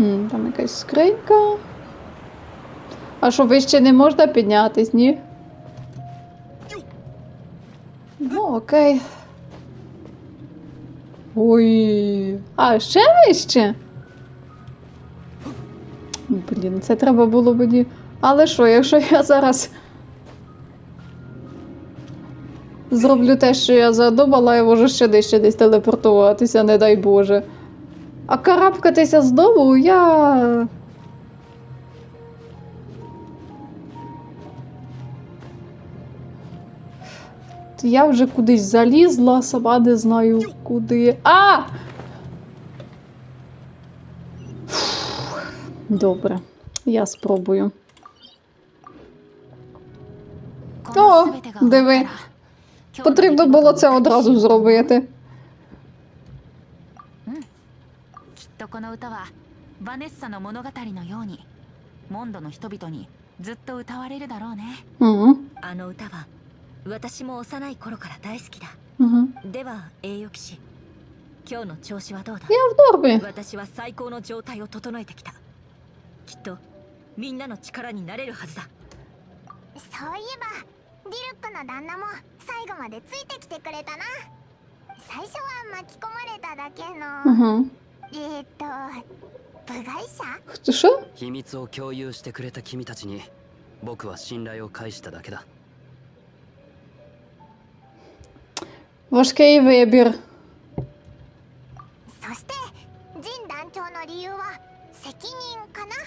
М, Там якась скринька. А що, вище не можна піднятись, ні? Ну, окей. Ой. А, ще вище? Блін, це треба було мені. Але що, якщо я зараз зроблю те, що я задумала, я можу ще десь десь телепортуватися, не дай Боже. А карабкатися знову я. Я вже кудись залізла, сама не знаю куди. А! Добре, я спробую. О, диви. Потрібно було це одразу зробити. この歌はヴァネッサの物語のようにモンドの人々にずっと歌われるだろうね、うん、あの歌は私も幼い頃から大好きだ、うん、では栄誉騎士今日の調子はどうだ？私は最高の状態を整えてきた。きっとみんなの力になれるはずだ。そういえばディルックの旦那も最後までついてきてくれたな。最初は巻き込まれただけの、うん。えーっと部外者 Хто що? 秘密を共有してくれた君たちに僕は信頼を返しただけだ Важкий вибір. そしてジン団長の理由は責任かなで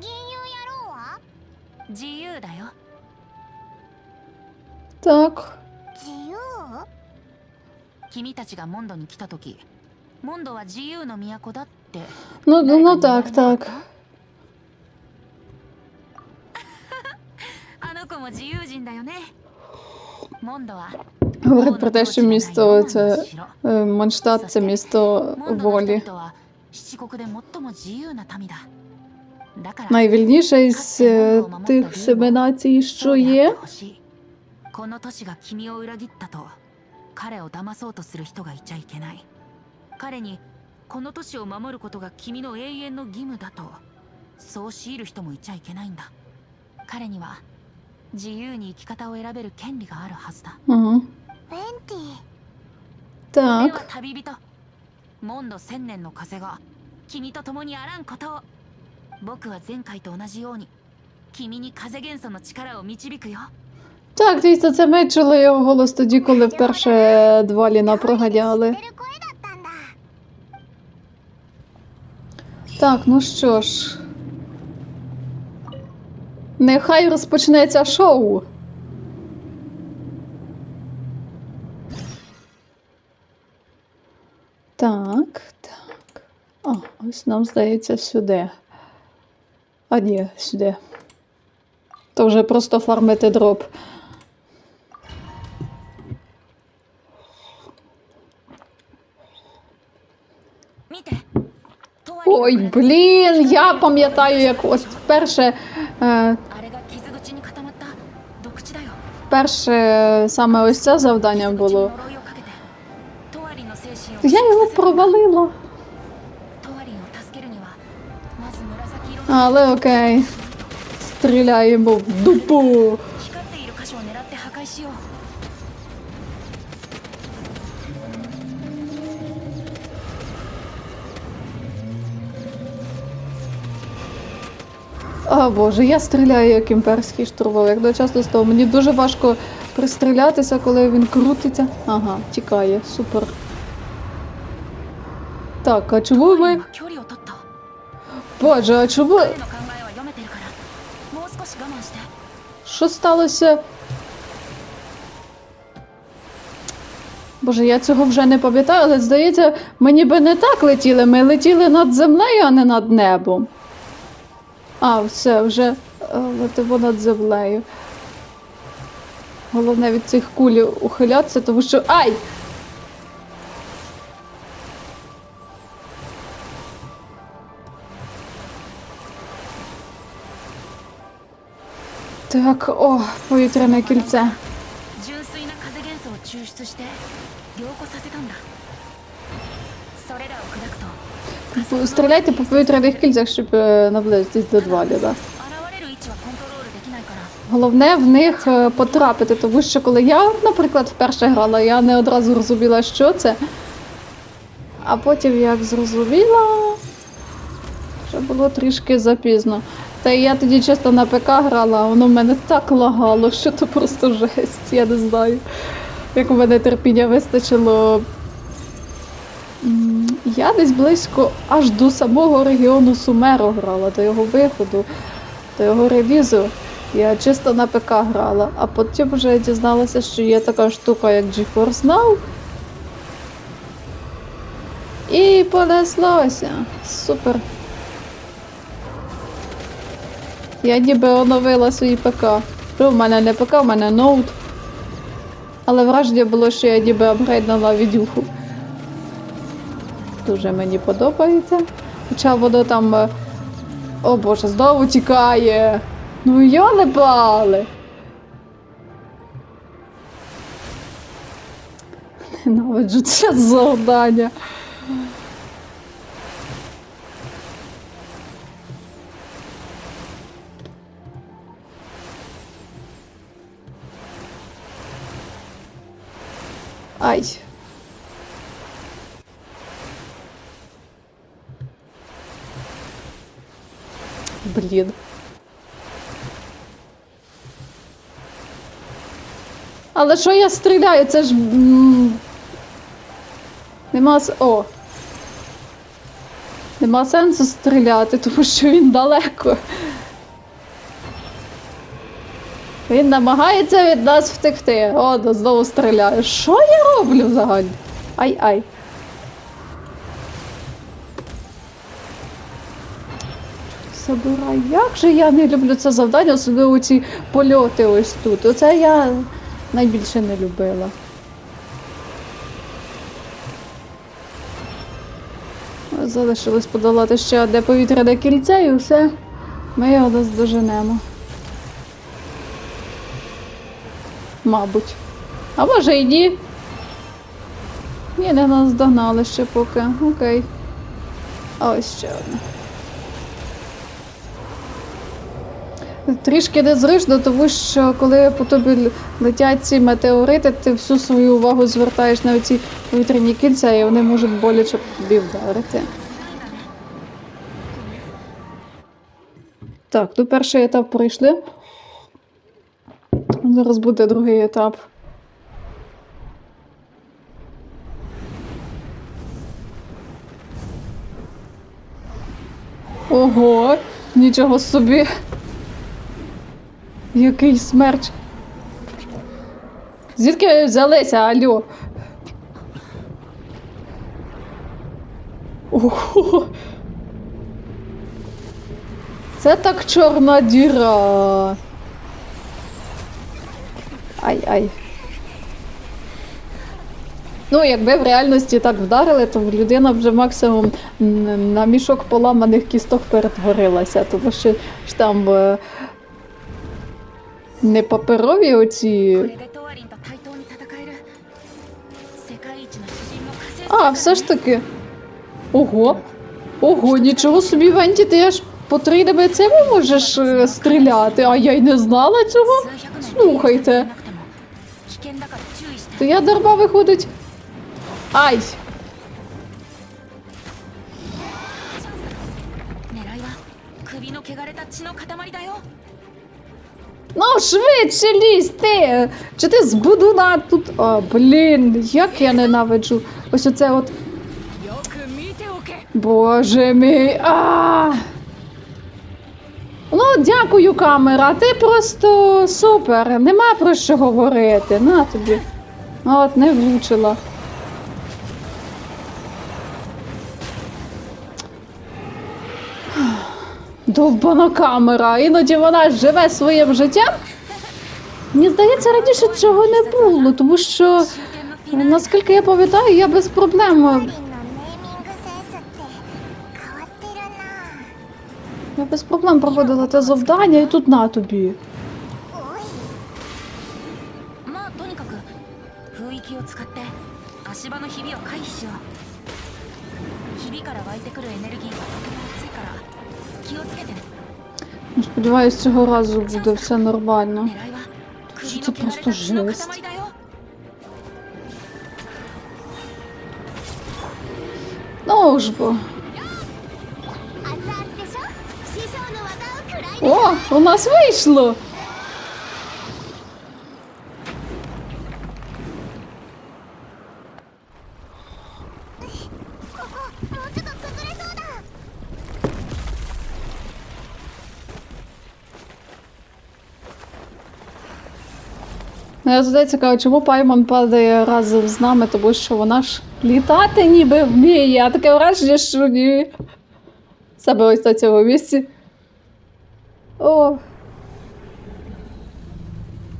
銀融野郎は自由だよ Так. 自由君たちがモンドに来た時 モンドは自由の都だって Ну, 誰 ну かに так, 言われな так. かったあの子も自由人だよねモンドは Говорить про те, що 王の місто 統治がない це ロマンの城 е, Монштадт це місто モンドの волі. 人々は七国で最も自由な民だだから Найвільніша із е, тих семи націй, そ що うであって є. ほしいこの都市が君を裏切ったと彼を騙そうとする人がいちゃいけない 彼にこの都市を守ることが君の永遠の義務だとそう強いる人もいちゃいけないんだ彼には自由に生き方を選べる権利があるはずだ Угу. ベンティでは Так. 旅人モンド千年の風が君と共にあらんことを僕は前回と同じように君に風元素の力を導くよ Так, дійсно, це ми чули його голос тоді, коли вперше два ліна 知 проганяли. Так, ну що ж, нехай розпочнеться шоу. Так, так. А, ось нам здається сюди. А ні, сюди. То вже просто фармити дроп. Міте. Ой, блін, я пам'ятаю, як ось вперше. Е, Перше саме ось це завдання було. Я його провалила. Але окей. Стріляємо в дупу. А Боже, я стріляю як імперський штурмовик. Дочасно з того. Мені дуже важко пристрілятися, коли він крутиться. Ага, тікає, супер. Так, а чому ми. Боже, а чому. Що сталося? Боже, я цього вже не пам'ятаю, але здається, мені би не так летіли. Ми летіли над землею, а не над небом. А, все, вже летимо над землею. Головне від цих куль ухилятися, тому що. Ай! Так, о, повітряне кільце. Типу, стріляйте по повітряних кільцях, щоб е, наблизитись до два да. Головне в них е, потрапити, тому що коли я, наприклад, вперше грала, я не одразу розуміла, що це. А потім як зрозуміла, що було трішки запізно. Та я тоді чесно на ПК грала, воно в мене так лагало, що то просто жесть, я не знаю. Як у мене терпіння вистачило я десь близько аж до самого регіону Сумеро грала, до його виходу, до його релізу. Я чисто на ПК грала, а потім вже дізналася, що є така штука, як GeForce Now. І понеслося. Супер. Я ніби оновила свій ПК. Ну, в мене не ПК, в мене ноут. Але враження було, що я ніби апгрейднула відюху. Дуже мені подобається. Хоча воно там. е, О боже, знову тікає. Ну йоли пали. Ненавиджу це завдання. Ай. Блін. Але що я стріляю? Це ж. Нема. с- О. Нема сенсу стріляти, тому що він далеко. Він намагається від нас втекти. О, да, знову стріляє. Що я роблю взагалі? Ай-ай. Забирай. Як же я не люблю це завдання, особливо ці польоти ось тут. Оце я найбільше не любила. Залишилось подолати ще одне повітряне кільце і все. Ми його наздоженемо. Мабуть. А може і ні. Ні, не нас догнали ще поки. Окей. А ось ще одне. Трішки незручно, тому що коли по тобі летять ці метеорити, ти всю свою увагу звертаєш на ці повітряні кільця, і вони можуть боляче тобі вдарити. Так, ну перший етап пройшли. Зараз буде другий етап. Ого, нічого собі. Який смерч. Звідки взялися, алло? Ого. Це так чорна діра. Ай-ай. Ну, якби в реальності так вдарили, то людина вже максимум на мішок поламаних кісток перетворилася, тому що ж там е, не паперові оці. А, все ж таки. Ого. Ого, нічого собі Венті, ти аж по три дебецями можеш е, стріляти, а я й не знала цього. Слухайте. То я дарба виходить. Ай! Ну, швидше лізь ти! Чи ти з будуна тут. О, блін, як я ненавиджу. Ось оце от. Боже мій. А! Ну, дякую, камера. Ти просто супер. Нема про що говорити. На тобі. От, не влучила. довбана камера. Іноді вона живе своїм життям. Мені здається, раніше цього не було, тому що наскільки я пам'ятаю, я без проблем. Е, я без проблем проводила те завдання і тут на тобі. おいまあとにかく雰囲気を使って足場のひびを回避しよう ひびから湧いてくるエネルギーがとても熱いから気をつけてね Ну, Сподіваюсь, цього разу буде все нормально. 狙いは首のちょっと汚れた血の просто 塊だよ Ну ж бо. 熱々でしょ師匠の技を食らい О, у нас вийшло! Я завжди цікаво, чому Паймон падає разом з нами, тому що вона ж літати ніби вміє, а таке враження, що ні. Себе ось на цьому місці. О.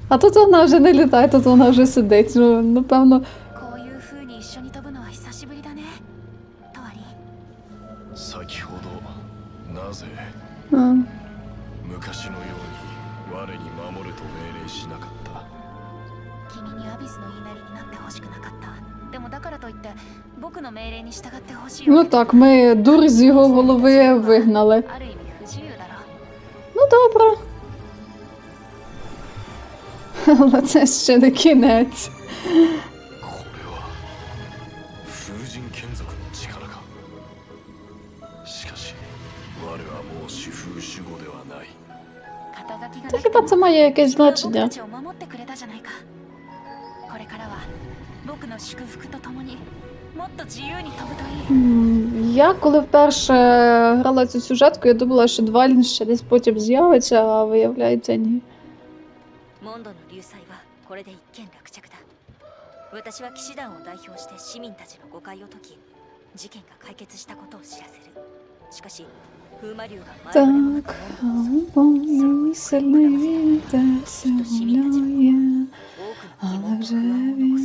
А тут вона вже не літає, тут вона вже сидить. Ну, напевно, こ Ну так, ми дур з його голови вигнали. Ну добре. Але це ще не кінець. Та хіба це має якесь значення? Я коли вперше грала цю сюжетку, я думала, що Двалін ще десь потім з'явиться, а виявляється ні. Так, обоє сильно вітер сумляє, але вже він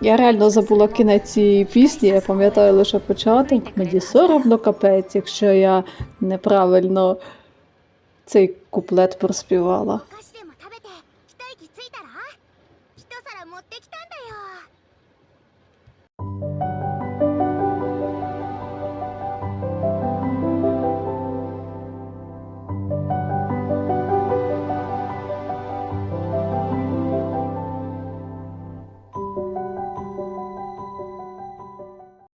Я, реально забула кінець цієї пісні, я пам'ятаю лише початок. Мені соромно капець, якщо я неправильно цей куплет проспівала.